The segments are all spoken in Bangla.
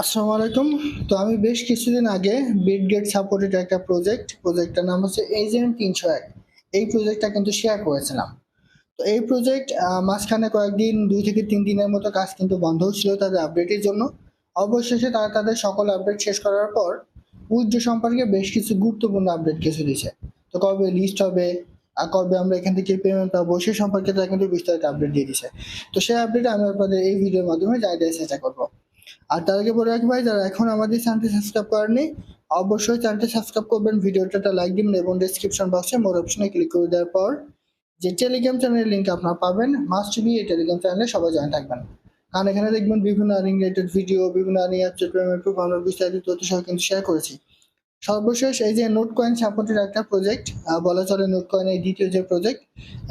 আসসালামু আলাইকুম। তো আমি বেশ কিছুদিন আগে বিট গেট সাপোর্টেড একটা প্রজেক্ট প্রজেক্টটার নাম হচ্ছে এজেন্ট তিনশো এক। এই প্রজেক্টটা কিন্তু শেয়ার করেছিলাম। তো এই প্রজেক্ট মাঝখানে কয়েকদিন, দুই থেকে তিন দিনের মতো কাজ কিন্তু বন্ধ ছিল তাদের আপডেটের জন্য। অবশেষে তারা তাদের সকল আপডেট শেষ করার পর উইথড্র সম্পর্কে বেশ কিছু গুরুত্বপূর্ণ আপডেট কিছু দিয়েছে। তো কবে লিস্ট হবে, আর কবে আমরা এখান থেকে পেমেন্ট পাবো, সে সম্পর্কে তারা কিন্তু বিস্তারিত আপডেট দিয়ে দিছে তো সেই আপডেট আমি আপনাদের এই ভিডিওর মাধ্যমে জানিয়ে চেষ্টা করব। আর তার আগে বলে রাখি ভাই, যারা এখন আমাদের চ্যানেলটি সাবস্ক্রাইব করেনি অবশ্যই চ্যানেলটি সাবস্ক্রাইব করবেন, ভিডিওটা লাইক দিবেন এবং ডিসক্রিপশন বক্সে মোর অপশনে ক্লিক করে দেওয়ার পর যে টেলিগ্রাম চ্যানেলের লিঙ্ক আপনারা পাবেন মাস্ট বি এই টেলিগ্রাম চ্যানেলে সবাই জয়েন থাকবেন। কারণ এখানে দেখবেন বিভিন্ন আর্নিং রিলেটেড ভিডিও বিভিন্ন আর্নিং অ্যাপসের আমরা বিস্তারিত তথ্য সহ কিন্তু শেয়ার করেছি। সর্বশেষ এই যে নোট কয়েন সাপোর্টের একটা প্রজেক্ট বলা চলে নোট কয়েনের দ্বিতীয় যে প্রজেক্ট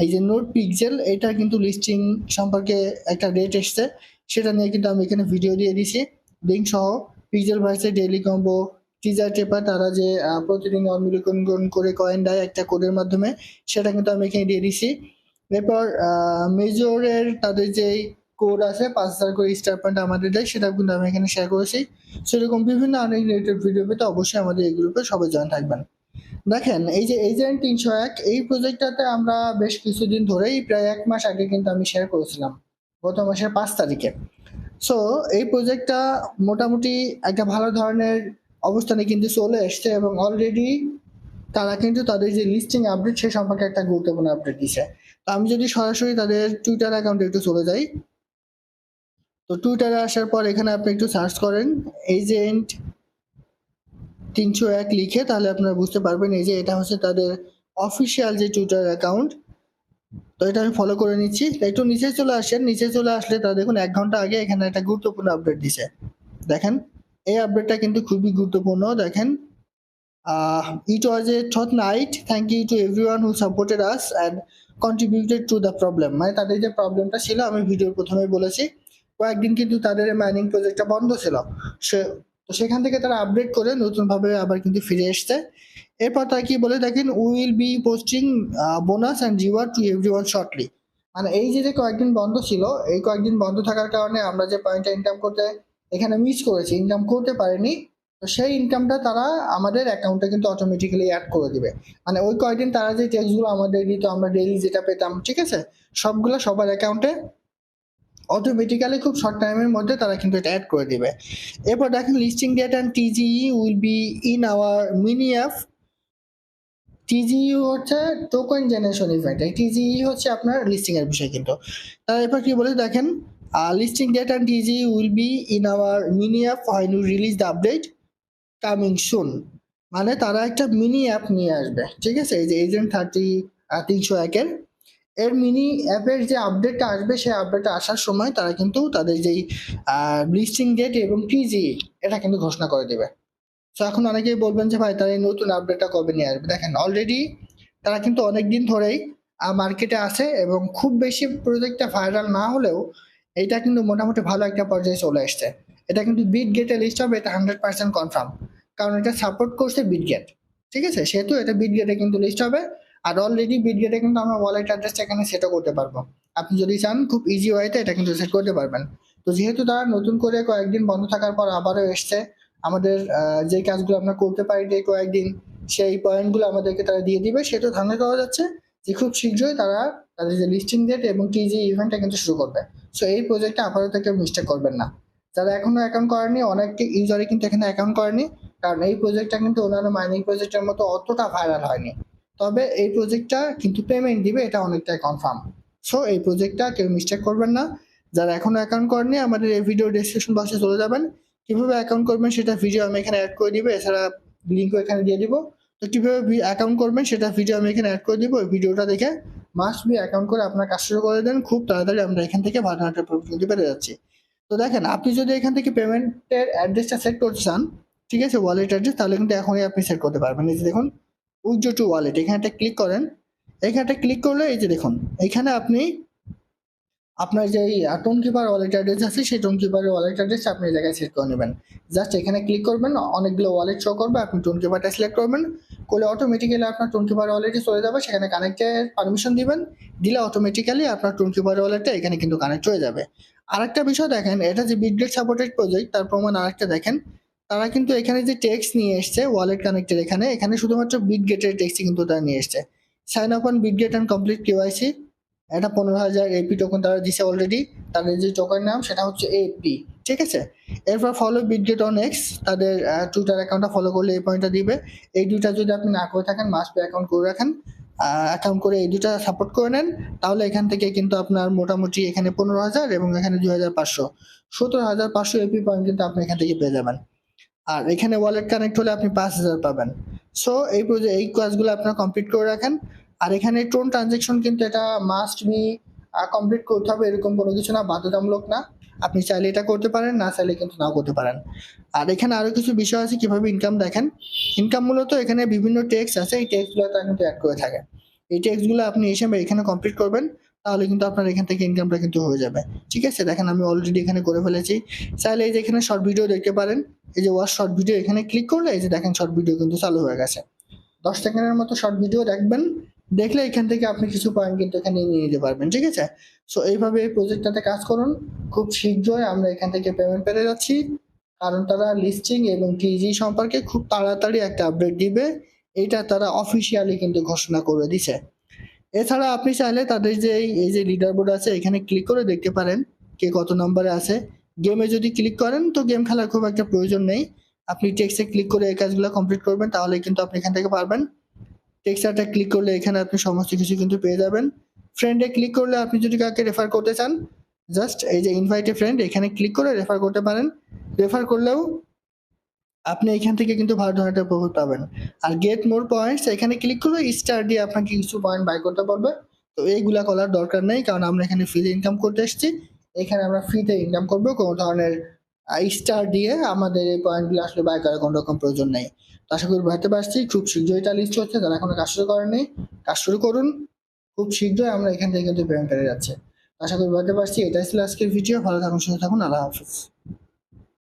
এই যে নোট পিকজেল এটা কিন্তু লিস্টিং সম্পর্কে একটা রেট এসছে। সেটা নিয়ে কিন্তু আমি এখানে ভিডিও দিয়ে দিছি। লিঙ্ক সহ পিক্সেল ভার্সের ডেইলি কম্বো টিজার টেপার তারা যে প্রতিদিন অমূল্যকরণ করে কয়েন দেয় একটা কোডের মাধ্যমে, সেটা কিন্তু আমি এখানে দিয়ে দিছি। এরপর মেজরের তাদের যেই কোড আছে, পাঁচ হাজার করে স্টার পয়েন্ট আমাদের দেয় সেটা কিন্তু আমি এখানে শেয়ার করেছি। সেরকম বিভিন্ন আর্নিং রিলেটেড ভিডিও পেতে অবশ্যই আমাদের এই গ্রুপে সবাই জয়েন থাকবেন। দেখেন, এই যে এজেন্ট তিনশো এক, এই প্রজেক্টটাতে আমরা বেশ কিছুদিন ধরেই, প্রায় এক মাস আগে কিন্তু আমি শেয়ার করেছিলাম। গত মাসের পাঁচ তারিখে। সো এই প্রজেক্টটা মোটামুটি একটা ভালো ধরনের অবস্থানে কিন্তু চলে এসছে এবং অলরেডি তারা কিন্তু তাদের যে লিস্টিং আপডেট সে সম্পর্কে একটা গুরুত্বপূর্ণ আপডেট দিছে তো আমি যদি সরাসরি তাদের টুইটার অ্যাকাউন্টে একটু চলে যাই। তো টুইটারে আসার পর এখানে আপনি একটু সার্চ করেন এজেন্ট তিনশো এক লিখে তাহলে আপনারা বুঝতে পারবেন, এই যে এটা হচ্ছে তাদের অফিসিয়াল যে টুইটার অ্যাকাউন্ট তো এটা আমি ফলো করে নিচ্ছি। একটু নিচে চলে আসেন। নিচে চলে আসলে তা দেখুন এক ঘণ্টা আগে এখানে একটা গুরুত্বপূর্ণ আপডেট দিছে। দেখেন, এই আপডেটটা কিন্তু খুবই গুরুত্বপূর্ণ। দেখেন it was a thought night thank you to everyone who supported us and contributed to the problem মানে তাদের যে প্রবলেমটা ছিল, আমি ভিডিওর প্রথমে বলেছি। কয়েকদিন কিন্তু তাদের মাইনিং প্রজেক্টটা বন্ধ ছিল। সে তো সেখান থেকে তারা আপডেট করে নতুনভাবে আবার কিন্তু ফিরে এসছে। এরপর তারা কি বলে, দেখেন will be posting bonus and reward to every one shortly মানে এই যে যে কয়েকদিন বন্ধ ছিল, এই কয়েকদিন বন্ধ থাকার কারণে আমরা যে পয়েন্টটা ইনকাম করতে, এখানে মিস করেছি ইনকাম করতে পারিনি, তো সেই ইনকামটা তারা আমাদের অ্যাকাউন্টে কিন্তু অটোমেটিক্যালি অ্যাড করে দিবে। মানে ওই কয়েকদিন তারা যে ট্যাক্সগুলো আমাদের দিত, আমরা ডেইলি যেটা পেতাম, ঠিক আছে? সবগুলো সবার অ্যাকাউন্টে অটোমেটিক্যালি খুব শর্ট টাইমের মধ্যে তারা কিন্তু এটা অ্যাড করে দিবে। এরপর দেখেন listing date and TGE will be in our mini app TGE হচ্ছে টোকেন জেনারেশন ইভেন্ট এই টিজিই হচ্ছে আপনার লিস্টিং এর বিষয় কিন্তু। তারপর কি বলে দেখেন listing date and TGE will be in our mini app you release the update coming soon মানে তারা একটা মিনি অ্যাপ নিয়ে আসবে, ঠিক আছে? এই যে এজেন্ট থার্টি তিনশো একের। এর মিনি অ্যাপের যে আপডেটটা আসবে, সেই আপডেটটা আসার সময় তারা কিন্তু তাদের যেই লিস্টিং ডেট এবং টিজি এটা কিন্তু ঘোষণা করে দেবে। তো এখন অনেকেই বলবেন যে, ভাই তারা এই নতুন আপডেটটা কবে নিয়ে আসবে? দেখেন অলরেডি তারা কিন্তু অনেক দিন ধরেই মার্কেটে আছে এবং খুব বেশি প্রজেক্টটা ভাইরাল না হলেও, এটা কিন্তু মোটামুটি ভালো একটা পর্যায়ে চলে এসছে। এটা কিন্তু বিট গেটে লিস্ট হবে, এটা হান্ড্রেড পার্সেন্ট কনফার্ম কারণ এটা সাপোর্ট করছে বিট গেট ঠিক আছে? সেহেতু এটা বিট গেটে কিন্তু লিস্ট হবে। আর অলরেডি বিট গেটে কিন্তু আমরা ওয়ালেট অ্যাড্রেসটা এখানে সেটও করতে পারব। আপনি যদি চান, খুব ইজি ওয়েতে এটা কিন্তু সেট করতে পারবেন। তো যেহেতু তারা নতুন করে কয়েকদিন বন্ধ থাকার পর আবারও এসছে, আমাদের যে কাজগুলো আমরা করতে পারি এই কয়েকদিন, সেই পয়েন্টগুলো আমাদেরকে তারা দিয়ে দিবে। সেটা ধারণা করা যাচ্ছে যে খুব শীঘ্রই তারা তাদের যে লিস্টিং ডেট এবং টিজি ইভেন্টটা কিন্তু শুরু করবে। সো এই প্রজেক্টটা আপাতত কেউ মিস্টেক করবেন না। যারা এখনও অ্যাকাউন্ট করেনি অনেক ইউজারই কিন্তু এখানে অ্যাকাউন্ট করেনি। কারণ এই প্রজেক্টটা কিন্তু অন্যান্য মাইনিং প্রজেক্টের মতো অতটা ভাইরাল হয়নি। তবে এই প্রজেক্টটা কিন্তু পেমেন্ট দিবে, এটা অনেকটাই কনফার্ম সো এই প্রজেক্টটা কেউ মিস্টেক করবেন না। যারা এখনও অ্যাকাউন্ট করেনি আমাদের এই ভিডিও ডিসক্রিপশন বক্সে চলে যাবেন। কীভাবে অ্যাকাউন্ট করবেন সেটা ভিডিও আমি এখানে অ্যাড করে দিব, এছাড়া লিঙ্কও এখানে দিয়ে দিব। তো কীভাবে অ্যাকাউন্ট করবেন সেটা ভিডিও আমি এখানে অ্যাড করে দিব, ওই ভিডিওটা দেখে মাস্ট বি অ্যাকাউন্ট করে আপনার কাজ শুরু করে দেন। খুব তাড়াতাড়ি আমরা এখান থেকে ভালো একটা প্রফিট কিন্তু পেরে যাচ্ছি। তো দেখেন, আপনি যদি এখান থেকে পেমেন্টের অ্যাড্রেসটা সেট করতে চান, ঠিক আছে ওয়ালেট অ্যাড্রেস তাহলে কিন্তু এখনই আপনি সেট করতে পারবেন। এই যে দেখুন উইথড্র টু ওয়ালেট, এখানে একটা ক্লিক করেন। এখানটা ক্লিক করলে এই যে দেখুন, এখানে আপনি আপনার যে টোন কিপার ওয়ালেট অ্যাড্রেস আছে, সেই টোন ওয়ালেট অ্যাড্রেস আপনি এই জায়গায় সেট করে নেবেন। জাস্ট এখানে ক্লিক করবেন, অনেকগুলো ওয়ালেট শো করবে, আপনি টোন কিপারটা সিলেক্ট করবেন। করলে অটোমেটিক্যালি আপনার টোন কিপার ওয়ালেটে চলে যাবে, সেখানে কানেক্টের পারমিশন দিবেন। দিলে অটোমেটিক্যালি আপনার টোন কিপার ওয়ালেটটা এখানে কিন্তু কানেক্ট হয়ে যাবে। আরেকটা বিষয় দেখেন, এটা যে বিটগেট সাপোর্টেড প্রজেক্ট তার প্রমাণ আরেকটা দেখেন। তারা কিন্তু এখানে যে টেক্সট নিয়ে এসছে ওয়ালেট কানেক্টের এখানে এখানে শুধুমাত্র বিটগেটের টেক্সট কিন্তু তারা নিয়ে এসছে। Sign up on Bitget and complete KYC এটা পনেরো হাজার এপি টোকেন তারা দিছে অলরেডি তাদের যে টোকেন নাম সেটা হচ্ছে এপি ঠিক আছে? এরপর ফলো বিটগেট অন এক্স তাদের টুইটার অ্যাকাউন্টটা ফলো করলে এই পয়েন্টটা দিবে। এই দুইটা যদি আপনি না করে থাকেন মাস্ট পে অ্যাকাউন্ট করে রাখেন অ্যাকাউন্ট করে এই দুটা সাপোর্ট করে নেন, তাহলে এখান থেকে কিন্তু আপনার মোটামুটি এখানে পনেরো হাজার এবং এখানে দুই হাজার পাঁচশো। সতেরো হাজার পাঁচশো এপি পয়েন্ট কিন্তু আপনি এখান থেকে পেয়ে যাবেন। আর এখানে ওয়ালেট কানেক্ট হলে আপনি পাঁচ হাজার পাবেন। সো এই প্রজেক্ট এই কাজগুলো আপনারা কমপ্লিট করে রাখেন। আর এখানে টোন ট্রানজেকশন কিন্তু এটা মাস্ট বি কমপ্লিট করতে হবে, এরকম কোনো কিছু না, বাধ্যতামূলক না। আপনি চাইলে এটা করতে পারেন, না চাইলে কিন্তু নাও করতে পারেন। আর এখানে আরও কিছু বিষয় আছে, কীভাবে ইনকাম দেখেন? ইনকাম মূলত এখানে বিভিন্ন টেক্স আছে, এই টেক্সগুলো তারা কিন্তু অ্যাড করে থাকে। এই টেক্সগুলো আপনি এসে এখানে কমপ্লিট করবেন। তাহলে কিন্তু আপনার এখান থেকে ইনকামটা কিন্তু হয়ে যাবে। ঠিক আছে? দেখেন আমি অলরেডি এখানে করে ফেলেছি। চাইলে এই যে এখানে শর্ট ভিডিও দেখতে পারেন। এই যে ওয়াশ শর্ট ভিডিও এখানে ক্লিক করলে এই যে দেখেন শর্ট ভিডিও কিন্তু চালু হয়ে গেছে। দশ সেকেন্ডের মতো শর্ট ভিডিও দেখবেন। দেখলে এখান থেকে আপনি কিছু পয়েন্ট কিন্তু এখানে নিয়ে নিতে পারবেন। ঠিক আছে? সো এইভাবে এই প্রজেক্টটাতে কাজ করুন। খুব শীঘ্রই আমরা এখান থেকে পেমেন্ট পেয়ে যাচ্ছি। কারণ তারা লিস্টিং এবং টিজি সম্পর্কে খুব তাড়াতাড়ি একটা আপডেট দিবে। এটা তারা অফিসিয়ালি কিন্তু ঘোষণা করে দিছে। এছাড়া আপনি চাইলে তাদের যে এই- যে লিডার বোর্ড আছে, এখানে ক্লিক করে দেখতে পারেন কে কত নম্বরে আছে। গেমে যদি ক্লিক করেন, তো গেম খেলার খুব একটা প্রয়োজন নেই। আপনি টেক্সটে ক্লিক করে এই কাজগুলো কমপ্লিট করবেন, তাহলে কিন্তু আপনি এখান থেকে পারবেন। টেক্সটারটা ক্লিক করলে এখানে আপনি সমস্ত কিছু কিন্তু পেয়ে যাবেন। ফ্রেন্ডে ক্লিক করলে আপনি যদি কাউকে রেফার করতে চান জাস্ট এই যে ইনভাইটে ফ্রেন্ড এখানে ক্লিক করে রেফার করতে পারেন। রেফার করলেও আপনি এখান থেকে কিন্তু ভালো ধরনের প্রফিট পাবেন। আর গেট মোর পয়েন্টস এখানে ক্লিক করলে স্টার দিয়ে আপনাকে কিছু পয়েন্ট বাই করতে পারবে তো এইগুলা করার দরকার নেই, কারণ আমরা এখানে ফ্রিতে ইনকাম করতে এসেছি। এখানে আমরা ফ্রিতে ইনকাম করব, কোনো ধরনের স্টার দিয়ে আমাদের এই পয়েন্টগুলো আসলে বাই করার কোনো রকম প্রয়োজন নেই। তো আশা করি বুঝতে পারছি, খুব শীঘ্রই এটা লিস্ট হচ্ছে, যারা এখনও কাজ শুরু করেননি, কাজ শুরু করুন। খুব শীঘ্রই আমরা এখান থেকে কিন্তু পেমেন্ট পেয়ে যাচ্ছে। আশা করি বুঝতে পারছি, এটাই ছিল আজকের ভিডিও ভালো থাকুন, সুস্থ থাকুন, আল্লাহ হাফিজ।